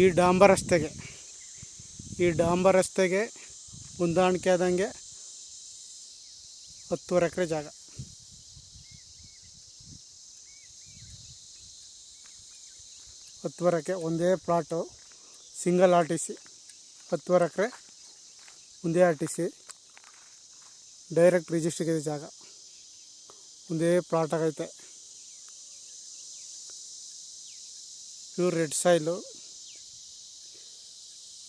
ಈ ಡಾಂಬರ್ ರಸ್ತೆಗೆ, ಈ ಡಾಂಬರ್ ರಸ್ತೆಗೆ ಹೊಂದಾಣಿಕೆ ಆದಂಗೆ ಹತ್ತುವರೆ ಎಕರೆ ಜಾಗ. ಹತ್ತುವರೆ ಒಂದೇ plot single R T C ಹತ್ತುವರೆ ಎಕರೆ ಒಂದೇ ಆರ್ ಟಿ ಸಿ ಡೈರೆಕ್ಟ್ ರಿಜಿಸ್ಟ್ರಿಗೆ ಜಾಗ. ಒಂದೇ ಪ್ಲಾಟ್ ಆಗೈತೆ. Pure red soil.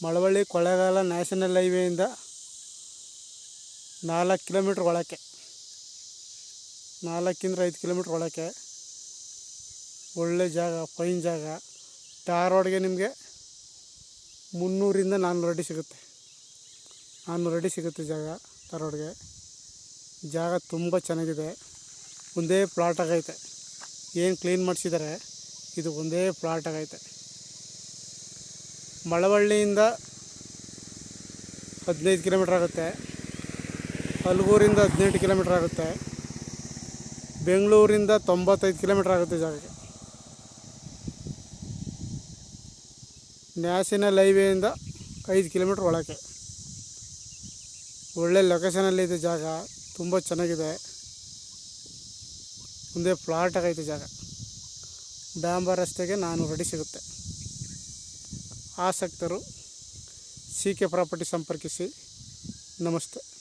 Malavalli Kollegal national ಹೈವೇಯಿಂದ ನಾಲ್ಕು ಕಿಲೋಮೀಟ್ರ್ ಒಳಕ್ಕೆ. ನಾಲ್ಕಿಂದ ಐದು ಕಿಲೋಮೀಟ್ರ್ ಒಳಕ್ಕೆ. ಒಳ್ಳೆ ಜಾಗ, ಫೈನ್ ಜಾಗ. ಟಾರ್ ರೋಡ್ಗೆ ನಿಮಗೆ ಮುನ್ನೂರಿಂದ ನಾನ್ನೂರು ಅಡಿ ಸಿಗುತ್ತೆ. ನಾನ್ನೂರು ಅಡಿ ಸಿಗುತ್ತೆ ಜಾಗ ಟಾರ್ ರೋಡ್ಗೆ. ಜಾಗ ತುಂಬ ಚೆನ್ನಾಗಿದೆ. ಒಂದೇ ಪ್ಲಾಟ್ ಆಗೈತೆ. ಏನು ಕ್ಲೀನ್ ಮಾಡಿಸಿದ್ದಾರೆ ಇದು ಒಂದೇ ಪ್ಲಾಟ್ ಆಗೈತೆ. ಮಳವಳ್ಳಿಯಿಂದ ಹದಿನೈದು ಕಿಲೋಮೀಟ್ರ್ ಆಗುತ್ತೆ. ಹಲಗೂರಿಂದ ಹದಿನೆಂಟು ಕಿಲೋಮೀಟ್ರ್ ಆಗುತ್ತೆ. ಬೆಂಗಳೂರಿಂದ ತೊಂಬತ್ತೈದು ಕಿಲೋಮೀಟ್ರ್ ಆಗುತ್ತೆ ಜಾಗಕ್ಕೆ. ನ್ಯಾಷನಲ್ ಹೈವೇಯಿಂದ ಐದು ಕಿಲೋಮೀಟ್ರ್ ಒಳಗೆ ಒಳ್ಳೆ ಲೊಕೇಶನಲ್ಲಿದೆ ಜಾಗ. ತುಂಬ ಚೆನ್ನಾಗಿದೆ. ಒಂದೇ ಫ್ಲಾಟ್ ಆಗೈತೆ ಜಾಗ. ಡಾಂಬರ್ ರಸ್ತೆಗೆ ನಾನು ಅಡಿ ಸಿಗುತ್ತೆ. ಆಸಕ್ತರು ಸಿ ಕೆ ಪ್ರಾಪರ್ಟಿ ಸಂಪರ್ಕಿಸಿ. ನಮಸ್ತೆ.